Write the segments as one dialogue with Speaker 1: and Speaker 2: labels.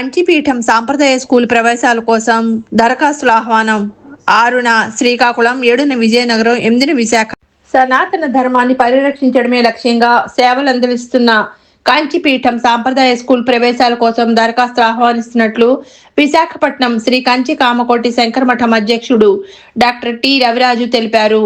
Speaker 1: కంచిపీఠం సాంప్రదాయ స్కూల్ ప్రవేశాల కోసం దరఖాస్తుల ఆహ్వానం. ఆరున శ్రీకాకుళం ఏడున విజయనగరం ఎనిమిదిన విశాఖ. సనాతన ధర్మాన్ని పరిరక్షించడమే లక్ష్యంగా సేవలు అందిస్తున్న కాంచీపీఠం సాంప్రదాయ స్కూల్ ప్రవేశాల కోసం దరఖాస్తు ఆహ్వానిస్తున్నట్లు విశాఖపట్నం శ్రీ కంచి కామకోటి శంకరమఠం అధ్యక్షుడు డాక్టర్ టి రవిరాజు తెలిపారు.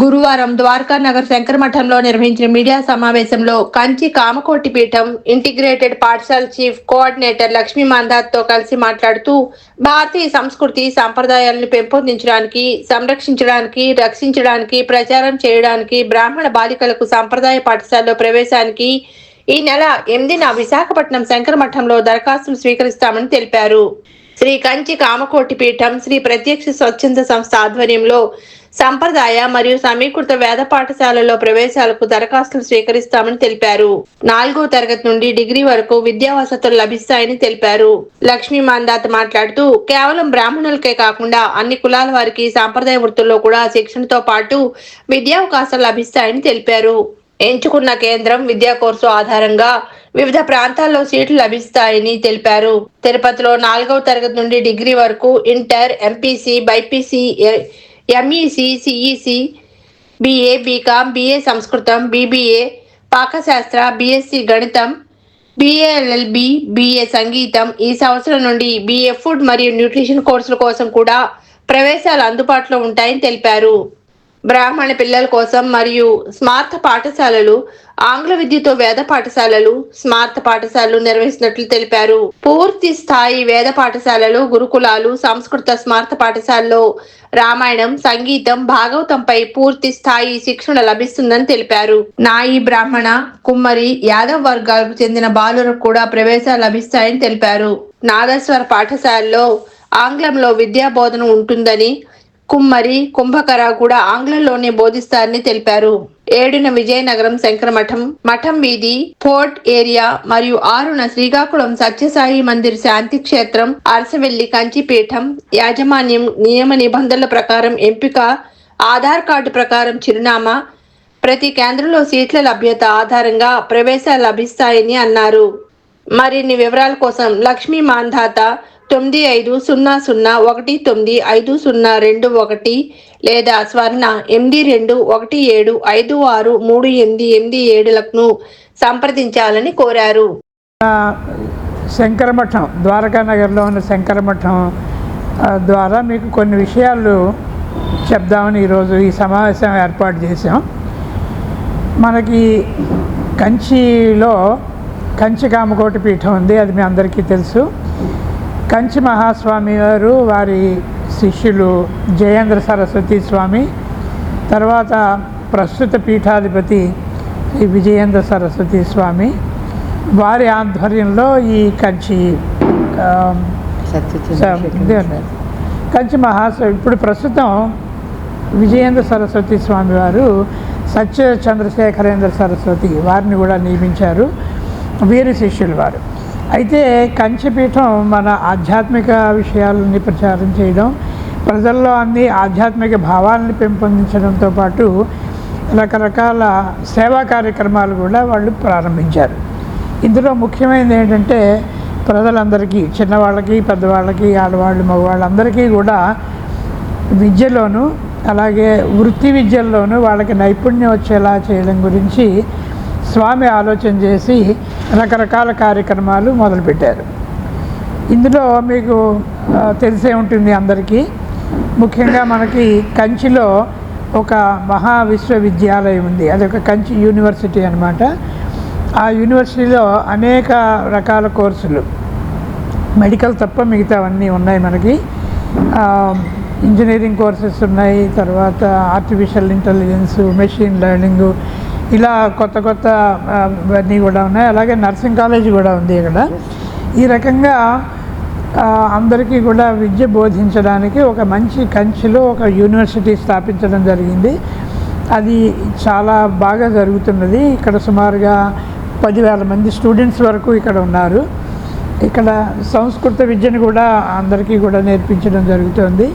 Speaker 1: గురువారం ద్వారకా నగర్ శంకరమఠంలో నిర్వహించిన మీడియా సమావేశంలో కంచి కామకోటి పీఠం ఇంటిగ్రేటెడ్ పాఠశాల చీఫ్ కోఆర్డినేటర్ లక్ష్మీ మందాత్తో కలిసి మాట్లాడుతూ భారతీయ సంస్కృతి సంప్రదాయాలను పెంపొందించడానికి సంరక్షించడానికి రక్షించడానికి ప్రచారం చేయడానికి బ్రాహ్మణ బాలికలకు సంప్రదాయ పాఠశాలలో ప్రవేశానికి ఈ నెల ఎనిమిదిన విశాఖపట్నం శంకరమఠంలో దరఖాస్తులు స్వీకరిస్తామని తెలిపారు. శ్రీ కంచి కామకోటి పీఠం శ్రీ ప్రత్యక్ష స్వచ్ఛంద సంస్థ ఆధ్వర్యంలో సంప్రదాయ మరియు సమీకృత వేద పాఠశాలలో ప్రవేశాలకు దరఖాస్తులు స్వీకరిస్తామని తెలిపారు. నాలుగో తరగతి నుండి డిగ్రీ వరకు విద్యా వసతులు లభిస్తాయని తెలిపారు. లక్ష్మీ మాందాత్ మాట్లాడుతూ కేవలం బ్రాహ్మణులకే కాకుండా అన్ని కులాల వారికి సాంప్రదాయ వృత్తుల్లో కూడా శిక్షణతో పాటు విద్యావకాశాలు లభిస్తాయని తెలిపారు. ఎంచుకున్న కేంద్రం విద్యా కోర్సు ఆధారంగా వివిధ ప్రాంతాల్లో సీట్లు లభిస్తాయని తెలిపారు. తిరుపతిలో నాలుగవ తరగతి నుండి డిగ్రీ వరకు inter MPC BiPC MEC CEC BA BCom BA సంస్కృతం బీబీఏ పాకశాస్త్ర బీఎస్సీ గణితం బిఏఎల్ఎల్బి బిఏ సంగీతం ఈ సంవత్సరం నుండి బిఏ ఫుడ్ మరియు న్యూట్రిషన్ కోర్సుల కోసం కూడా ప్రవేశాలు అందుబాటులో ఉంటాయని తెలిపారు. బ్రాహ్మణ పిల్లల కోసం మరియు స్మార్త పాఠశాలలు ఆంగ్ల విద్యతో వేద పాఠశాలలు స్మార్త పాఠశాలలు నిర్వహిస్తున్నట్లు తెలిపారు. పూర్తి స్థాయి వేద పాఠశాలలు గురుకులాలు సంస్కృత స్మార్త పాఠశాలలో రామాయణం సంగీతం భాగవతంపై పూర్తి స్థాయి శిక్షణ లభిస్తుందని తెలిపారు. నాయి బ్రాహ్మణ కుమ్మరి యాదవ్ వర్గాలకు చెందిన బాలులకు కూడా ప్రవేశాలు లభిస్తాయని తెలిపారు. నాదస్వర పాఠశాలలో ఆంగ్లంలో విద్యా బోధన ఉంటుందని కుమ్మరి కుంభకర కూడా ఆంగ్లంలోనే బోధిస్తారని తెలిపారు. ఏడున విజయనగరం శంకర మఠం మఠం వీధి ఫోర్ట్ ఏరియా మరియు ఆరున శ్రీకాకుళం సత్యసాయి మందిర్ శాంతి క్షేత్రం అరసవెల్లి కంచిపీఠం యాజమాన్యం నియమ నిబంధనల ప్రకారం ఎంపిక ఆధార్ కార్డు ప్రకారం చిరునామా ప్రతి కేంద్రంలో సీట్ల లభ్యత ఆధారంగా ప్రవేశాలు లభిస్తాయని అన్నారు. మరిన్ని వివరాల కోసం లక్ష్మీ మాంధాత తొమ్మిది ఐదు సున్నా సున్నా ఒకటి తొమ్మిది ఐదు సున్నా రెండు ఒకటి లేదా స్వర్ణ ఎనిమిది రెండు ఒకటి ఏడు ఐదు ఆరు మూడు ఎనిమిది ఎనిమిది ఏడులకు సంప్రదించాలని కోరారు.
Speaker 2: శంకరమఠం ద్వారకా నగర్లో ఉన్న శంకరమఠం ద్వారా మీకు కొన్ని విషయాలు చెప్దామని ఈరోజు ఈ సమావేశం ఏర్పాటు చేసాం మనకి కంచిలో కంచి కామకోటి పీఠం ఉంది అది మీ అందరికీ తెలుసు. కంచి మహాస్వామి వారు వారి శిష్యులు జయేంద్ర సరస్వతి స్వామి తర్వాత ప్రస్తుత పీఠాధిపతి శ్రీ విజయేంద్ర సరస్వతి స్వామి. వారి ఆధ్వర్యంలో ఈ కంచి. కంచి మహాస ఇప్పుడు ప్రస్తుతం విజయేంద్ర సరస్వతి స్వామి వారు సత్య చంద్రశేఖరేంద్ర సరస్వతి వారిని కూడా నియమించారు. వీరి శిష్యులు వారు. అయితే కంచిపీఠం మన ఆధ్యాత్మిక విషయాలని ప్రచారం చేయడం ప్రజల్లో అన్ని ఆధ్యాత్మిక భావాలను పెంపొందించడంతో పాటు రకరకాల సేవా కార్యక్రమాలు కూడా వాళ్ళు ప్రారంభించారు. ఇందులో ముఖ్యమైనది ఏంటంటే ప్రజలందరికీ చిన్నవాళ్ళకి పెద్దవాళ్ళకి ఆడవాళ్ళు మగవాళ్ళందరికీ కూడా విద్యలోను అలాగే వృత్తి విద్యల్లోనూ వాళ్ళకి నైపుణ్యం వచ్చేలా చేయడం గురించి స్వామి ఆలోచన చేసి రకరకాల కార్యక్రమాలు మొదలుపెట్టారు. ఇందులో మీకు తెలిసే ఉంటుంది అందరికీ. ముఖ్యంగా మనకి కంచిలో ఒక మహా విశ్వవిద్యాలయం ఉంది. అది ఒక కంచి యూనివర్సిటీ అనమాట ఆ యూనివర్సిటీలో అనేక రకాల కోర్సులు. మెడికల్ తప్ప మిగతావన్నీ ఉన్నాయి మనకి. ఇంజనీరింగ్ కోర్సెస్ ఉన్నాయి. తర్వాత ఆర్టిఫిషియల్ ఇంటెలిజెన్స్ మెషిన్ లెర్నింగ్ ఇలా కొత్త కొత్త అవన్నీ కూడా ఉన్నాయి. అలాగే నర్సింగ్ కాలేజ్ కూడా ఉంది ఇక్కడ. ఈ రకంగా అందరికీ కూడా విద్య బోధించడానికి ఒక మంచి కంచిలో ఒక యూనివర్సిటీ స్థాపించడం జరిగింది. అది చాలా బాగా జరుగుతున్నది. ఇక్కడ సుమారుగా పదివేల మంది స్టూడెంట్స్ వరకు ఇక్కడ ఉన్నారు. ఇక్కడ సంస్కృత విద్యను కూడా అందరికీ కూడా నేర్పించడం జరుగుతుంది.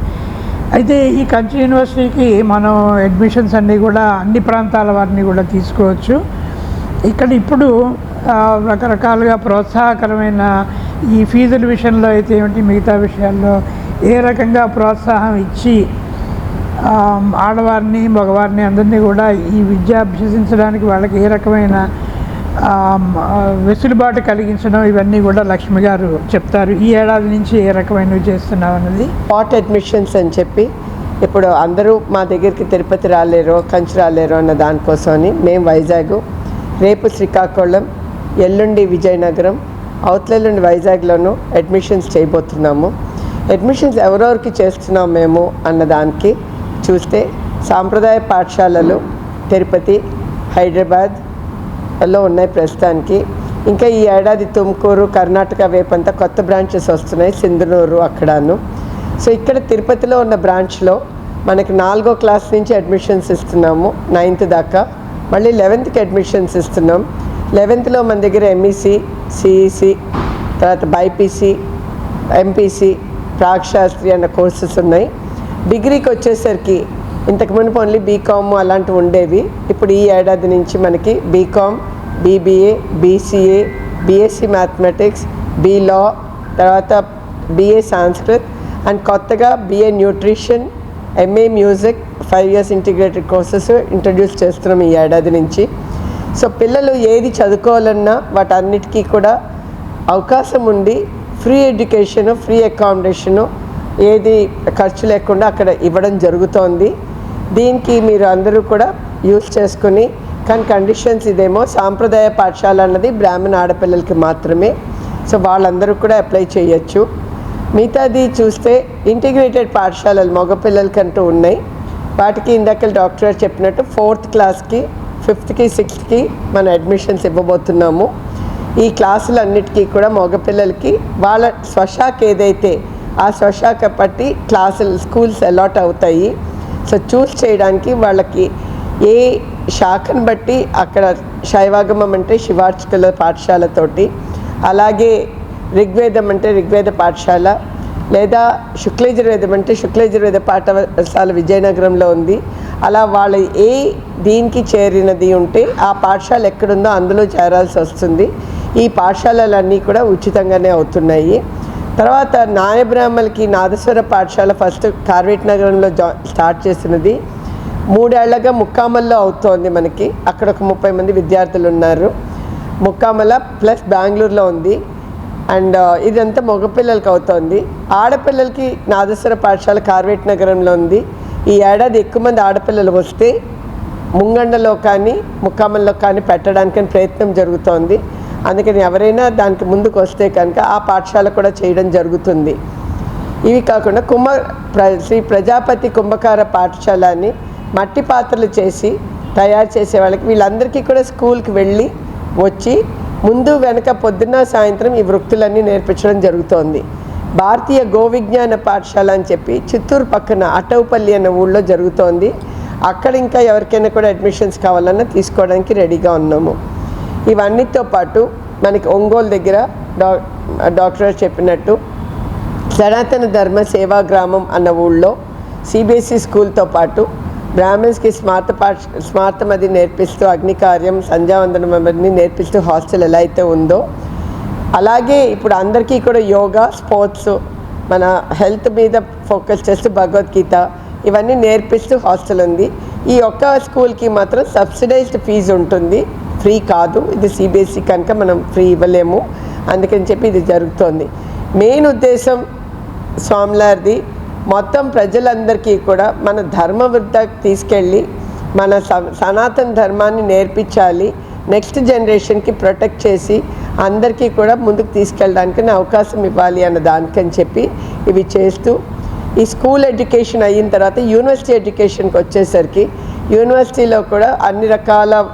Speaker 2: అయితే ఈ కంచి యూనివర్సిటీకి మనం అడ్మిషన్స్ అన్నీ కూడా అన్ని ప్రాంతాల వారిని కూడా తీసుకోవచ్చు. ఇక్కడ ఇప్పుడు రకరకాలుగా ప్రోత్సాహకరమైన ఈ ఫీజుల విషయంలో అయితే ఏమిటి మిగతా విషయాల్లో ఏ రకంగా ప్రోత్సాహం ఇచ్చి ఆడవారిని మగవారిని అందరినీ కూడా ఈ విద్య అభ్యసించడానికి వాళ్ళకి ఏ రకమైన వెసులుబాటు కలిగించడం ఇవన్నీ కూడా లక్ష్మి గారు చెప్తారు. ఈ ఏడాది నుంచి ఏ రకమైనవి చేస్తున్నాం అన్నది?
Speaker 3: పాట్ అడ్మిషన్స్ అని చెప్పి ఇప్పుడు అందరూ మా దగ్గరికి తిరుపతి రాలేరు కంచి రాలేరు అన్న దానికోసమని మేము వైజాగ్ రేపు శ్రీకాకుళం ఎల్లుండి విజయనగరం అవతలెల్లుండి వైజాగ్లోనూ అడ్మిషన్స్ చేయబోతున్నాము. అడ్మిషన్స్ ఎవరెవరికి చేస్తున్నాం మేము అన్న దానికి చూస్తే సాంప్రదాయ పాఠశాలలు తిరుపతి హైదరాబాద్ లో ఉన్నాయి ప్రస్తుతానికి. ఇంకా ఈ ఏడాది తుమ్కూరు కర్ణాటక వైపంతా కొత్త బ్రాంచెస్ వస్తున్నాయి సింధునూరు అక్కడను. సో ఇక్కడ తిరుపతిలో ఉన్న బ్రాంచ్లో మనకి నాలుగో క్లాస్ నుంచి అడ్మిషన్స్ ఇస్తున్నాము నైన్త్ దాకా. మళ్ళీ లెవెన్త్కి అడ్మిషన్స్ ఇస్తున్నాం. లెవెన్త్లో మన దగ్గర ఎంఈసి సిఈసి తర్వాత బైపీసీ ఎంపీసీ ప్రాక్శాస్త్రి అన్న కోర్సెస్ ఉన్నాయి. డిగ్రీకి వచ్చేసరికి ఇంతకుముందు ఓన్లీ బీకామ్ అలాంటివి ఉండేవి. ఇప్పుడు ఈ ఏడాది నుంచి మనకి BCom BBA BCA BSc mathematics బీలా తర్వాత బిఏ సాంస్కృత్ అండ్ కొత్తగా BA nutrition MA music five years integrated courses introduce చేస్తున్నాం ఈ ఏడాది నుంచి. సో పిల్లలు ఏది చదువుకోవాలన్నా వాటన్నిటికీ కూడా అవకాశం ఉండి ఫ్రీ ఎడ్యుకేషను ఫ్రీ అకామిడేషను ఏది ఖర్చు లేకుండా అక్కడ ఇవ్వడం జరుగుతోంది. దీనికి మీరు అందరూ కూడా యూస్ చేసుకుని కానీ కండిషన్స్ ఇదేమో సాంప్రదాయ పాఠశాల అన్నది బ్రాహ్మణ ఆడపిల్లలకి మాత్రమే. సో వాళ్ళందరూ కూడా అప్లై చేయొచ్చు. మిగతాది చూస్తే ఇంటిగ్రేటెడ్ పాఠశాలలు మగపిల్లలకంటూ ఉన్నాయి. వాటికి ఇందాక డాక్టర్ గారు చెప్పినట్టు ఫోర్త్ క్లాస్కి ఫిఫ్త్కి సిక్స్త్కి మనం అడ్మిషన్స్ ఇవ్వబోతున్నాము. ఈ క్లాసులన్నిటికీ కూడా మగపిల్లలకి వాళ్ళ స్వశాఖ ఏదైతే ఆ స్వశాఖ పట్టి క్లాసులు స్కూల్స్ అలాట్ అవుతాయి. సో చూస్ చేయడానికి వాళ్ళకి ఏ శాఖను బట్టి అక్కడ శైవాగమం అంటే శివార్చకుల పాఠశాలతోటి అలాగే ఋగ్వేదం అంటే ఋగ్వేద పాఠశాల లేదా శుక్లయజుర్వేదం అంటే శుక్లయజుర్వేద పాఠశాల విజయనగరంలో ఉంది. అలా వాళ్ళ ఏ దీనికి చేరినది ఉంటే ఆ పాఠశాల ఎక్కడుందో అందులో చేరాల్సి వస్తుంది. ఈ పాఠశాలలన్నీ కూడా ఉచితంగానే అవుతున్నాయి. తర్వాత నాయబ్రాహ్మలకి నాదస్వర పాఠశాల ఫస్ట్ కార్వేట్ నగరంలో జా స్టార్ట్ చేసినది మూడేళ్ళగా ముక్కామల్లో అవుతోంది మనకి. అక్కడ ఒక ముప్పై మంది విద్యార్థులు ఉన్నారు. ముక్కామల ప్లస్ బెంగళూరులో ఉంది. అండ్ ఇదంతా మగపిల్లలకి అవుతోంది. ఆడపిల్లలకి నాదస్వర పాఠశాల కార్వేట్ నగరంలో ఉంది. ఈ ఏడాది ఎక్కువ మంది ఆడపిల్లలు వస్తే ముంగండలో కానీ ముక్కామల్లో కానీ పెట్టడానికి ప్రయత్నం జరుగుతోంది. అందుకని ఎవరైనా దానికి ముందుకు వస్తే కనుక ఆ పాఠశాల కూడా చేయడం జరుగుతుంది. ఇవి కాకుండా కుంభ ప్ర శ్రీ ప్రజాపతి కుంభకార పాఠశాల అని మట్టి పాత్రలు చేసి తయారు చేసే వాళ్ళకి వీళ్ళందరికీ కూడా స్కూల్కి వెళ్ళి వచ్చి ముందు వెనక పొద్దున్న సాయంత్రం ఈ వృత్తులన్నీ నేర్పించడం జరుగుతోంది. భారతీయ గోవిజ్ఞాన పాఠశాల అని చెప్పి చిత్తూరు పక్కన అటౌపల్లి అనే ఊళ్ళో జరుగుతోంది. అక్కడ ఇంకా ఎవరికైనా కూడా అడ్మిషన్స్ కావాలన్నా తీసుకోవడానికి రెడీగా ఉన్నాము. ఇవన్నీతో పాటు మనకి ఒంగోలు దగ్గర డా డాక్టర్ చెప్పినట్టు సనాతన ధర్మ సేవా గ్రామం అన్న ఊళ్ళో సిబిఎస్ఈ స్కూల్తో పాటు బ్రాహ్మణ్స్కి స్మార్త పాఠ స్మార్తం అది నేర్పిస్తూ అగ్నికార్యం సంధ్యావందనం అవన్నీ నేర్పిస్తూ హాస్టల్ ఎలా అయితే ఉందో అలాగే ఇప్పుడు అందరికీ కూడా యోగా స్పోర్ట్స్ మన హెల్త్ మీద ఫోకస్ చేస్తూ భగవద్గీత ఇవన్నీ నేర్పిస్తూ హాస్టల్ ఉంది. ఈ ఒక్క స్కూల్కి మాత్రం సబ్సిడైజ్డ్ ఫీజు ఉంటుంది. ఫ్రీ కాదు. ఇది సిబిఎస్ఈ కనుక మనం ఫ్రీ ఇవ్వలేము. అందుకని చెప్పి ఇది జరుగుతోంది. మెయిన్ ఉద్దేశం స్వామిలారిది. మొత్తం ప్రజలందరికీ కూడా మన ధర్మ వృద్ధకి తీసుకెళ్ళి మన స- సనాతన ధర్మాన్ని నేర్పించాలి. నెక్స్ట్ జనరేషన్కి ప్రొటెక్ట్ చేసి అందరికీ కూడా ముందుకు తీసుకెళ్ళడానికి అవకాశం ఇవ్వాలి అన్న దానికని చెప్పి ఇవి చేస్తూ ఈ స్కూల్ ఎడ్యుకేషన్ అయిన తర్వాత యూనివర్సిటీ ఎడ్యుకేషన్కి వచ్చేసరికి యూనివర్సిటీలో కూడా అన్ని రకాల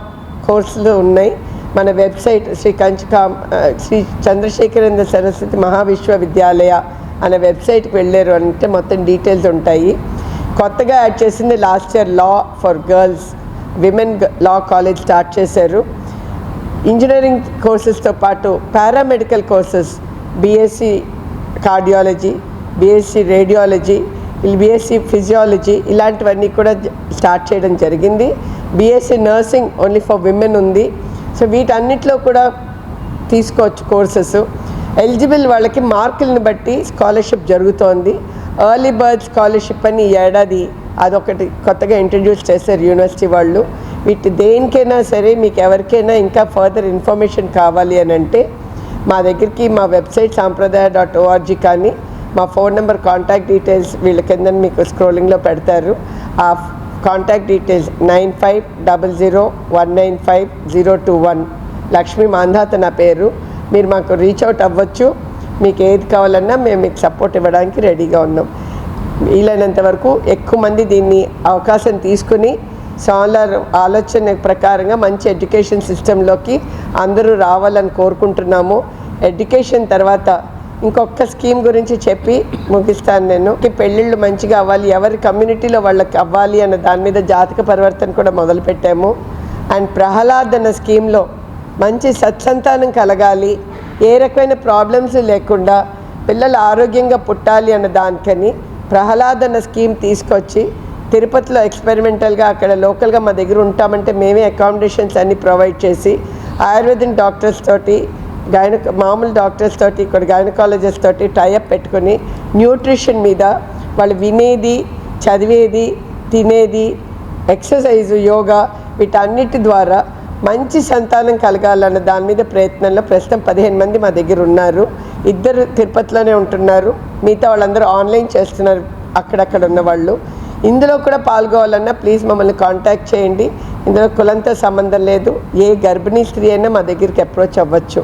Speaker 3: కోర్సులు ఉన్నాయి. మన వెబ్సైట్ శ్రీ కంచికా శ్రీ చంద్రశేఖరేంద్ర సరస్వతి మహావిశ్వవిద్యాలయ అనే వెబ్సైట్కి వెళ్ళారు అంటే మొత్తం డీటెయిల్స్ ఉంటాయి. కొత్తగా యాడ్ చేసింది last year law for girls women law college start చేశారు. ఇంజనీరింగ్ కోర్సెస్తో పాటు paramedical courses BSc cardiology BSc radiology BSc physiology ఇలాంటివన్నీ కూడా స్టార్ట్ చేయడం జరిగింది. BSc nursing only for women ఉంది. సో వీటన్నిటిలో కూడా తీసుకోవచ్చు కోర్సెస్ ఎలిజిబుల్ వాళ్ళకి మార్కులను బట్టి స్కాలర్షిప్ జరుగుతోంది. ఎర్లీ బర్త్ స్కాలర్షిప్ అని ఏడాది అదొకటి కొత్తగా ఇంట్రడ్యూస్ చేశారు యూనివర్సిటీ వాళ్ళు. వీటి దేనికైనా సరే మీకు ఎవరికైనా ఇంకా ఫర్దర్ ఇన్ఫర్మేషన్ కావాలి అని అంటే మా దగ్గరికి మా వెబ్సైట్ సాంప్రదాయ డాట్ ఓఆర్జీ కానీ మా ఫోన్ నెంబర్ కాంటాక్ట్ డీటెయిల్స్ వీళ్ళ కింద మీకు స్క్రోలింగ్లో పెడతారు. ఆ contact details nine five double zero one nine five zero two one Lakshmi Mandhata నా పేరు. మీరు మాకు రీచ్ అవుట్ అవ్వచ్చు. మీకు ఏది కావాలన్నా మేము మీకు సపోర్ట్ ఇవ్వడానికి రెడీగా ఉన్నాం. వీలైనంత వరకు ఎక్కువ మంది దీన్ని అవకాశం తీసుకుని సోలార్ ఆలోచన ప్రకారంగా మంచి ఎడ్యుకేషన్ సిస్టంలోకి అందరూ రావాలని కోరుకుంటున్నాము. ఎడ్యుకేషన్ తర్వాత ఇంకొక స్కీమ్ గురించి చెప్పి ముగిస్తాను నేను. పెళ్ళిళ్ళు మంచిగా అవ్వాలి ఎవరి కమ్యూనిటీలో వాళ్ళకి అవ్వాలి అన్న దాని మీద జాతక పరివర్తన కూడా మొదలుపెట్టాము. అండ్ ప్రహ్లాద్ అన్న స్కీమ్లో మంచి సత్సంతానం కలగాలి ఏ రకమైన ప్రాబ్లమ్స్ లేకుండా పిల్లలు ఆరోగ్యంగా పుట్టాలి అన్న దానికని ప్రహ్లాద్ అన్న స్కీమ్ తీసుకొచ్చి తిరుపతిలో ఎక్స్పెరిమెంటల్గా అక్కడ లోకల్గా మా దగ్గర ఉంటామంటే మేమే అకామిడేషన్స్ అన్నీ ప్రొవైడ్ చేసి ఆయుర్వేదిక్ డాక్టర్స్ తోటి గైన మామూలు డాక్టర్స్ తోటి ఇక్కడ గైనకాలజిస్ట్ తోటి టైఅప్ పెట్టుకొని న్యూట్రిషన్ మీద వాళ్ళు వినేది చదివేది తినేది ఎక్సర్సైజ్ యోగా వీటన్నిటి ద్వారా మంచి సంతానం కలగాలన్న దాని మీద ప్రయత్నంలో ప్రస్తుతం పదిహేను మంది మా దగ్గర ఉన్నారు. ఇద్దరు తిరుపతిలోనే ఉంటున్నారు. మిగతా వాళ్ళందరూ ఆన్లైన్ చేస్తున్నారు అక్కడక్కడ ఉన్న వాళ్ళు. ఇందులో కూడా పాల్గొవాలన్నా ప్లీజ్ మమ్మల్ని కాంటాక్ట్ చేయండి. ఇందులో కులంతో సంబంధం లేదు. ఏ గర్భిణీ స్త్రీ అయినా మా దగ్గరికి అప్రోచ్ అవ్వచ్చు.